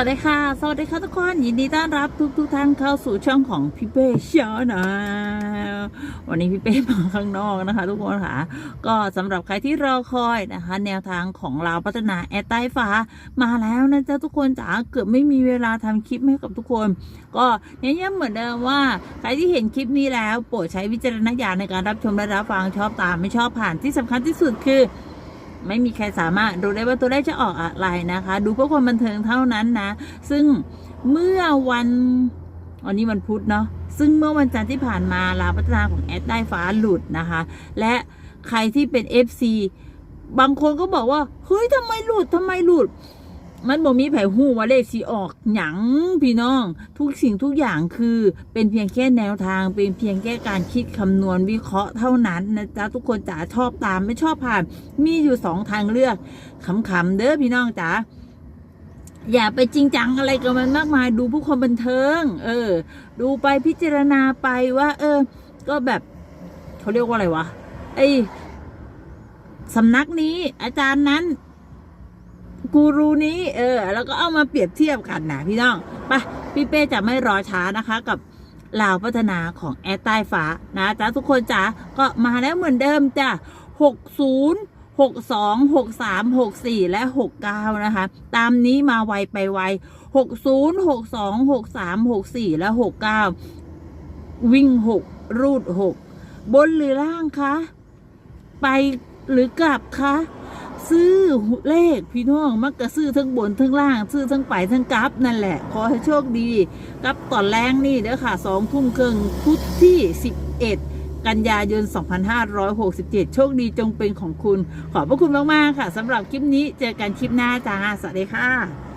วัสดีค่ะ สวัสดีค่ะทุกคน ยินดีต้อนรับทุกทุกท่านเข้าสู่ช่องของพี่เป้เชียวนะวันนี้พี่เป้มาข้างนอกนะคะ ทุกคนค่ะ ก็สำหรับใครที่รอคอยนะคะ แนวทางของเราพัฒนาแอดใต้ฟ้ามาแล้วนะจ๊ะทุกคนจ๋าเกือบไม่มีเวลาทำคลิปให้กับทุกคน ก็ย้ำเหมือนเดิมว่าใครที่เห็นคลิปนี้แล้วโปรดใช้วิจารณญาณในการรับชมและรับฟังชอบตามไม่ชอบผ่านที่สำคัญที่สุดคือ ไม่มีใครสามารถดูได้ว่าตัวเลขจะออกอะไรนะคะ ดูเพื่อความบันเทิงเท่านั้นนะ ซึ่งเมื่อวันวันนี้วันพุธเนาะซึ่งเมื่อวันจันทร์ที่ผ่านมาลาพัฒนาของแอดได้ฟ้าหลุดนะคะ และใครที่เป็น FC บางคนก็บอกว่าเฮ้ยทำไมหลุดทำไมหลุด มันบอกมีไผหูว่าเลขสีออกหยังพี่น้อง ทุกสิ่งทุกอย่างคือเป็นเพียงแค่แนวทาง เป็นเพียงแค่การคิดคำนวณวิเคราะห์เท่านั้นนะจ๊ะทุกคนจ๋าชอบตามไม่ชอบผ่าน มีอยู่สองทางเลือกขำๆเด้อพี่น้องจ๋าอย่าไปจริงจังอะไรกับมันมากมายดูผู้คนบันเทิง เออ ดูไปพิจารณาไปว่า เออ ก็แบบเขาเรียกว่าอะไรวะไอสำนักนี้อาจารย์นั้น กูรูนี้เออ แล้วก็เอามาเปรียบเทียบกันนะพี่น้องไปพี่เป้จะไม่รอช้านะคะกับลาวพัฒนาของแอดใต้ฟ้านะจ๊ะทุกคนจ๋าก็มาแล้วเหมือนเดิมจ้ะหกศูนย์หกสองหกสามหกสี่และหกเก้านะคะ ตามนี้มาไวไปไวหกศูนย์หกสองหกสามหกสี่และหกเก้าวิ่งหกรูดหกบนหรือล่างคะ ไปหรือกลับคะ ซื้อเลขพี่น้องมักจะซื้อทั้งบนทั้งล่าง ซื้อทั้งไปทั้งกับนั่นแหละ ขอให้โชคดีกับตอนแรงนี่เด้อค่ะสองทุ่มครึ่งพุธที่ 11 กันยายน 2567 โชคดีจงเป็นของคุณ ขอบพระคุณมาก ๆ ค่ะสำหรับคลิปนี้เจอกันคลิปหน้าจ้าสวัสดีค่ะ